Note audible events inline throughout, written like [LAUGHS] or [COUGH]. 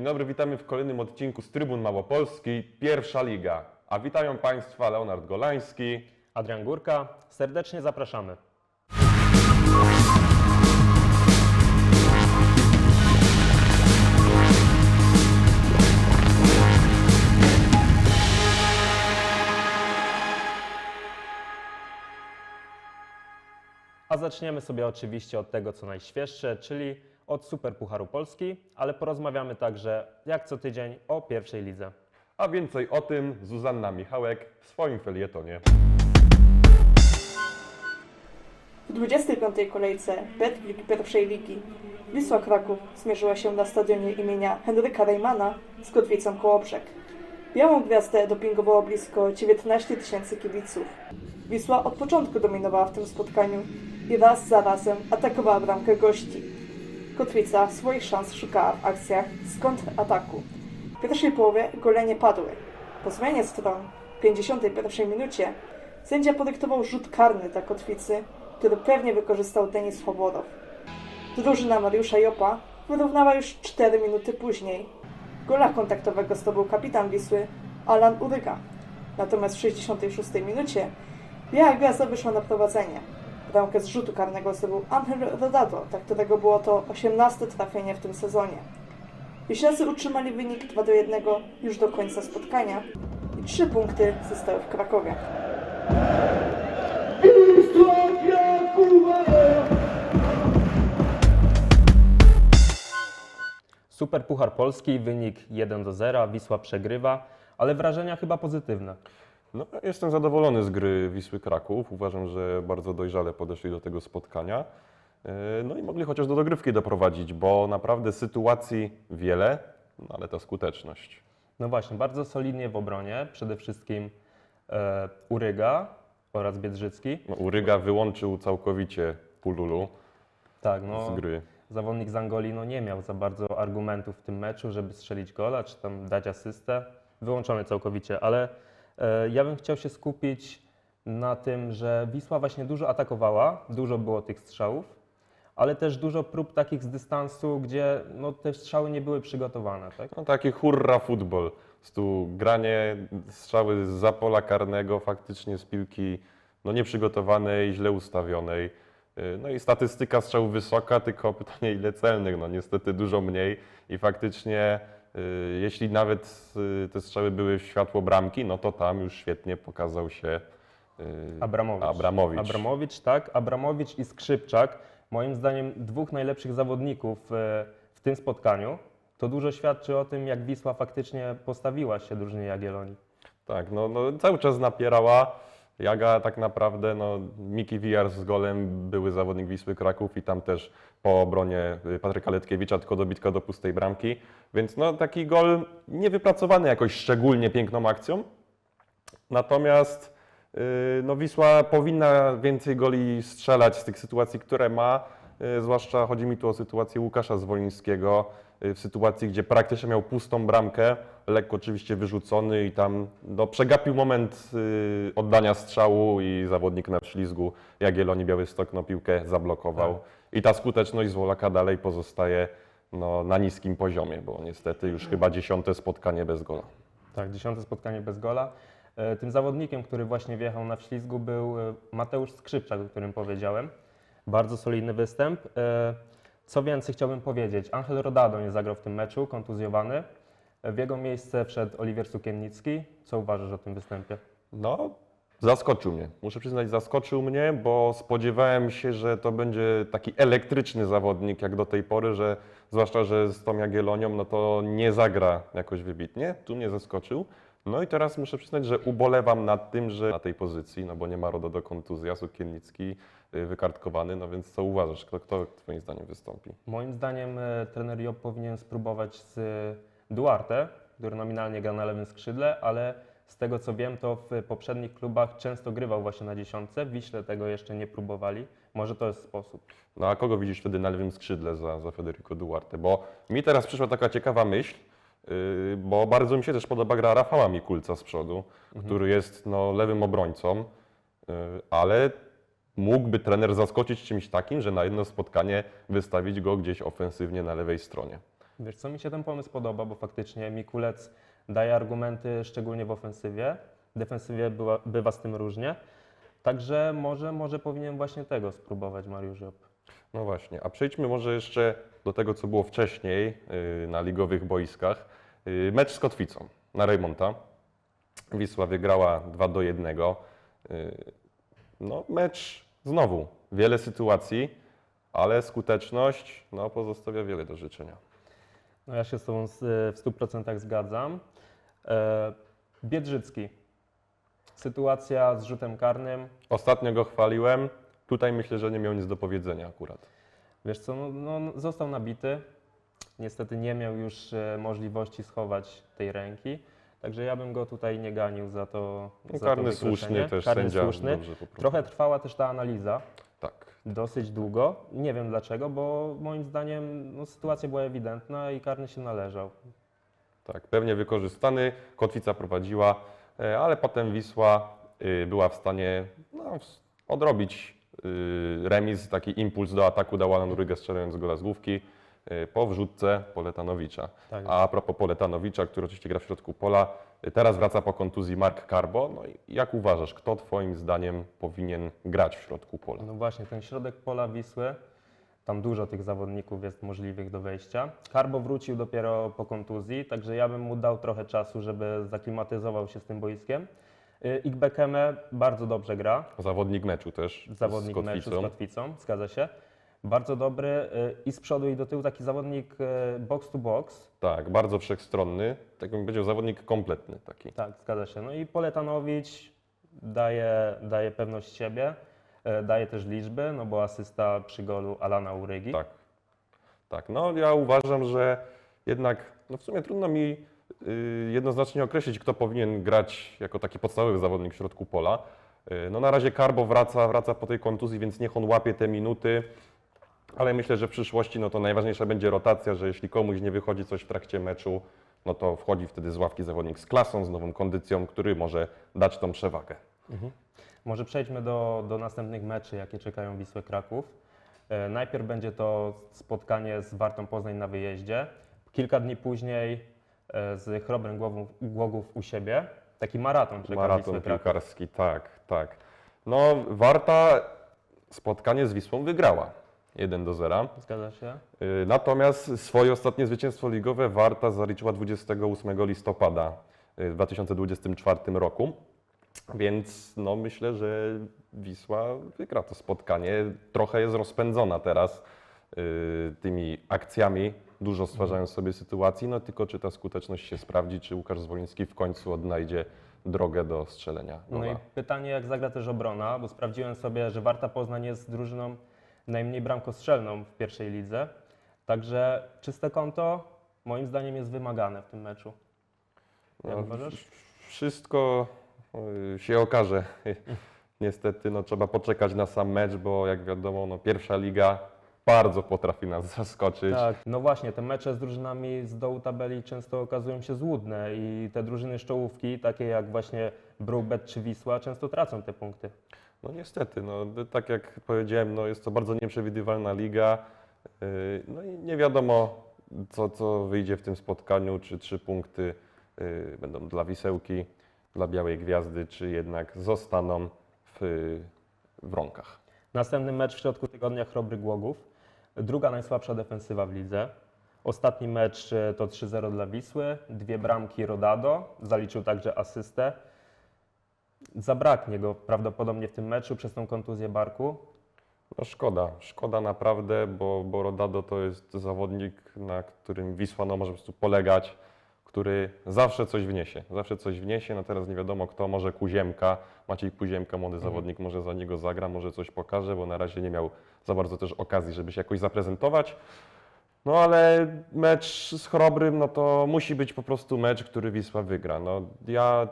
Dzień dobry, witamy w kolejnym odcinku z Trybun Małopolski, pierwsza liga. A witają Państwa Leonard Golański. Adrian Górka, serdecznie zapraszamy. A zaczniemy sobie oczywiście od tego, co najświeższe, czyli od Super Pucharu Polski, ale porozmawiamy także, jak co tydzień, o pierwszej lidze. A więcej o tym Zuzanna Michałek w swoim felietonie. W 25. kolejce Betwlik pierwszej ligi Wisła Kraków zmierzyła się na stadionie imienia Henryka Reimana z Kotwicą Kołobrzeg. Białą gwiazdę dopingowało blisko 19 tysięcy kibiców. Wisła od początku dominowała w tym spotkaniu i raz za razem atakowała bramkę gości. Kotwica swoich szans szukała w akcjach z kontrataku. W pierwszej połowie gole nie padły. Po zmianie stron w 51 minucie sędzia podyktował rzut karny dla Kotwicy, który pewnie wykorzystał Denis Swobodow. Drużyna Mariusza Jopa wyrównała już 4 minuty później. Gola kontaktowego zdobył kapitan Wisły Alan Uryga. Natomiast w 66 minucie Biała Gwiazda wyszła na prowadzenie. Bramkę z rzutu karnego zdobył Angel Rodado, dla którego było to 18 trafienie w tym sezonie. Wiśniacy utrzymali wynik 2 do 1 już do końca spotkania i 3 punkty zostały w Krakowie. Super Puchar Polski, wynik 1 do 0, Wisła przegrywa, ale wrażenia chyba pozytywne. No, jestem zadowolony z gry Wisły Kraków. Uważam, że bardzo dojrzale podeszli do tego spotkania. Yy, No i mogli chociaż do dogrywki doprowadzić, bo naprawdę sytuacji wiele, no ale ta skuteczność. No właśnie, bardzo solidnie w obronie, przede wszystkim e, Uryga oraz Biedrzycki. No, Uryga wyłączył całkowicie Pululu Tak, no, z gry. zawodnik z Angolii no, nie miał za bardzo argumentów w tym meczu, żeby strzelić gola, czy tam dać asystę. Wyłączony całkowicie, ale e, ja bym chciał się skupić na tym, że Wisła właśnie dużo atakowała, dużo było tych strzałów, ale też dużo prób takich z dystansu, gdzie no, te strzały nie były przygotowane. Tak? No taki hurra futbol. Tu granie, strzały z pola karnego, faktycznie z piłki no nieprzygotowanej, źle ustawionej. Yy, No i statystyka strzałów wysoka, tylko [LAUGHS] pytanie ile celnych, no niestety dużo mniej i faktycznie jeśli nawet yy, te strzały były w światło bramki, no to tam już świetnie pokazał się yy, Abramowicz. Abramowicz. Abramowicz, tak. Abramowicz i Skrzypczak, moim zdaniem dwóch najlepszych zawodników w tym spotkaniu. To dużo świadczy o tym, jak Wisła faktycznie postawiła się drużynie Jagiellonii. Tak, no, no cały czas napierała. Jaga tak naprawdę, no Miki Wijar z golem były zawodnik Wisły Kraków i tam też po obronie y, Patryka Letkiewicza tylko dobitka do pustej bramki. Więc no taki gol niewypracowany jakoś szczególnie piękną akcją. Natomiast y, no Wisła powinna więcej goli strzelać z tych sytuacji, które ma. Y, Zwłaszcza chodzi mi tu o sytuację Łukasza Zwolińskiego, w sytuacji, gdzie praktycznie miał pustą bramkę, lekko oczywiście wyrzucony i tam no, przegapił moment y, oddania strzału i zawodnik na ślizgu Jagiellonii Białystok no, piłkę zablokował. I ta skuteczność Zwolaka dalej pozostaje no, na niskim poziomie, bo niestety już chyba dziesiąte spotkanie bez gola. Tak, dziesiąte spotkanie bez gola. E, Tym zawodnikiem, który właśnie wjechał na wślizgu był e, Mateusz Skrzypczak, o którym powiedziałem. Bardzo solidny występ. E, Co więcej chciałbym powiedzieć, Angel Rodado nie zagrał w tym meczu, kontuzjowany. W jego miejsce wszedł Oliwier Sukiennicki. Co uważasz o tym występie? No, zaskoczył mnie. Muszę przyznać, zaskoczył mnie, bo spodziewałem się, że to będzie taki elektryczny zawodnik jak do tej pory, że zwłaszcza, że z tą Jagiellonią, no to nie zagra jakoś wybitnie. Tu mnie zaskoczył. No i teraz muszę przyznać, że ubolewam nad tym, że na tej pozycji, no bo nie ma RODO do kontuzji, a Sukiennicki y, wykartkowany, no więc co uważasz, kto, kto twoim zdaniem wystąpi? Moim zdaniem e, trener Job powinien spróbować z Duarte, który nominalnie gra na lewym skrzydle, ale z tego co wiem, to w poprzednich klubach często grywał właśnie na dziesiątce. W Wiśle tego jeszcze nie próbowali. Może to jest sposób. No a kogo widzisz wtedy na lewym skrzydle za, za Federico Duarte? Bo mi teraz przyszła taka ciekawa myśl, bo bardzo mi się też podoba gra Rafała Mikulca z przodu, który jest no, lewym obrońcą, yy, ale mógłby trener zaskoczyć czymś takim, że na jedno spotkanie wystawić go gdzieś ofensywnie na lewej stronie. Wiesz co, mi się ten pomysł podoba, bo faktycznie Mikulec daje argumenty szczególnie w ofensywie. W defensywie bywa, bywa z tym różnie. Także może, może powinien właśnie tego spróbować Mariusz Job. No właśnie, a przejdźmy może jeszcze do tego, co było wcześniej yy, na ligowych boiskach. Yy, Mecz z Kotwicą na Rejmonta. Wisła wygrała 2 do 1. Yy, No, mecz znowu, wiele sytuacji, ale skuteczność no, pozostawia wiele do życzenia. No ja się z Tobą z, w 100% zgadzam. E, Biedrzycki. Sytuacja z rzutem karnym. Ostatnio go chwaliłem, tutaj myślę, że nie miał nic do powiedzenia akurat. Wiesz co, no, no, został nabity. Niestety nie miał już e, możliwości schować tej ręki. Także ja bym go tutaj nie ganił za to. No, za karny to słuszny też, karny sędzia słuszny. Trochę trwała też ta analiza, Tak. dosyć długo. Nie wiem dlaczego, bo moim zdaniem no, sytuacja była ewidentna i karny się należał. Tak, pewnie wykorzystany. Kotwica prowadziła, e, ale potem Wisła y, była w stanie no, odrobić y, remis, taki impuls do ataku dał Alan Rygę strzelając gola z główki po wrzutce Poletanowicza. Tak. A propos Poletanowicza, który oczywiście gra w środku pola, y, teraz wraca po kontuzji Mark Carbo. No i jak uważasz, kto Twoim zdaniem powinien grać w środku pola? No właśnie, ten środek pola Wisły, tam dużo tych zawodników jest możliwych do wejścia. Karbo wrócił dopiero po kontuzji, także ja bym mu dał trochę czasu, żeby zaklimatyzował się z tym boiskiem. Y, Ikbekeme bardzo dobrze gra, Zawodnik meczu też zawodnik z meczu z. Kotwicą, zgadza się. Bardzo dobry y, i z przodu i do tyłu taki zawodnik y, box to box. Tak, bardzo wszechstronny, tak bym powiedział, zawodnik kompletny taki. Tak, zgadza się. No i Poletanowicz daje, daje pewność siebie, y, daje też liczby, no bo asysta przy golu Alana Urygi. Tak. Tak, no ja uważam, że jednak no w sumie trudno mi jednoznacznie określić, kto powinien grać jako taki podstawowy zawodnik w środku pola. No na razie Karbo wraca, wraca po tej kontuzji, więc niech on łapie te minuty, ale myślę, że w przyszłości no to najważniejsza będzie rotacja, że jeśli komuś nie wychodzi coś w trakcie meczu, no to wchodzi wtedy z ławki zawodnik z klasą, z nową kondycją, który może dać tą przewagę. Może przejdźmy do, do następnych meczy, jakie czekają Wisłę Kraków. E, Najpierw będzie to spotkanie z Wartą Poznań na wyjeździe. Kilka dni później e, z Chrobrem Głogów, Głogów u siebie. Taki maraton czeka Maraton Wisłę Kraków. piłkarski, tak, tak. No Warta spotkanie z Wisłą wygrała 1 do 0. Zgadza się? Y, Natomiast swoje ostatnie zwycięstwo ligowe Warta zaliczyła 28 listopada y, w 2024 roku. Więc no, myślę, że Wisła wygra to spotkanie. Trochę jest rozpędzona teraz y, tymi akcjami, dużo stwarzają sobie sytuacji, no tylko czy ta skuteczność się sprawdzi, czy Łukasz Zwoliński w końcu odnajdzie drogę do strzelenia No i pytanie, jak zagra też obrona, bo sprawdziłem sobie, że Warta Poznań jest drużyną najmniej bramkostrzelną w pierwszej lidze. Także czyste konto moim zdaniem jest wymagane w tym meczu. Jak No, uważasz? Wszystko y, się okaże. [LAUGHS] Niestety no, trzeba poczekać na sam mecz, bo jak wiadomo, no, pierwsza liga bardzo potrafi nas [LAUGHS] zaskoczyć. Tak, no właśnie, te mecze z drużynami z dołu tabeli często okazują się złudne i te drużyny z czołówki, takie jak właśnie Brookbet czy Wisła, często tracą te punkty. No niestety, no, tak jak powiedziałem, no, jest to bardzo nieprzewidywalna liga. y, No i nie wiadomo, co, co wyjdzie w tym spotkaniu, czy trzy punkty y, będą dla Wisełki, dla Białej Gwiazdy, czy jednak zostaną w, w rąkach. Następny mecz w środku tygodnia Chrobry Głogów. Druga najsłabsza defensywa w lidze. Ostatni mecz e, to 3-0 dla Wisły, dwie bramki Rodado, zaliczył także asystę. Zabraknie go prawdopodobnie w tym meczu przez tą kontuzję barku. No szkoda, szkoda naprawdę, bo, bo Rodado to jest zawodnik, na którym Wisła no, może po prostu polegać, który zawsze coś wniesie, zawsze coś wniesie, no teraz nie wiadomo kto, może Kuziemka, Maciej Kuziemka, młody zawodnik, może za niego zagra, może coś pokaże, bo na razie nie miał za bardzo też okazji, żeby się jakoś zaprezentować. No ale mecz z Chrobrym, no to musi być po prostu mecz, który Wisła wygra. No ja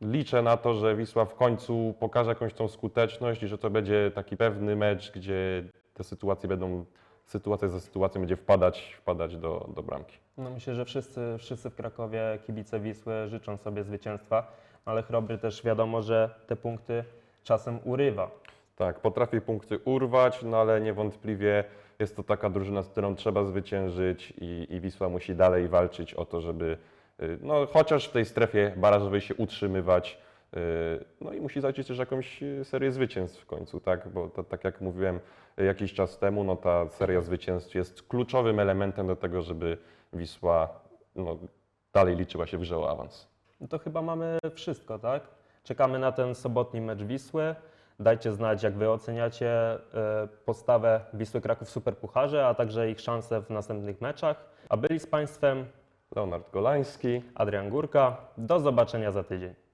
liczę na to, że Wisła w końcu pokaże jakąś tą skuteczność i że to będzie taki pewny mecz, gdzie te sytuacje będą, sytuacja za sytuacją będzie wpadać, wpadać do, do bramki. No myślę, że wszyscy, wszyscy w Krakowie, kibice Wisły życzą sobie zwycięstwa, ale Chrobry też wiadomo, że te punkty czasem urywa. Tak, potrafi punkty urwać, no ale niewątpliwie jest to taka drużyna, z którą trzeba zwyciężyć i, i Wisła musi dalej walczyć o to, żeby y, no, chociaż w tej strefie barażowej się utrzymywać. Y, No i musi zaliczyć też jakąś y, serię zwycięstw w końcu, tak? Bo to, tak jak mówiłem y, jakiś czas temu, no ta seria zwycięstw jest kluczowym elementem do tego, żeby Wisła no, dalej liczyła się w grze o awans. No to chyba mamy wszystko, tak? Czekamy na ten sobotni mecz Wisły. Dajcie znać, jak wy oceniacie e, postawę Wisły Kraków w Superpucharze, a także ich szanse w następnych meczach. A byli z Państwem Leonard Golański. Adrian Górka. Do zobaczenia za tydzień.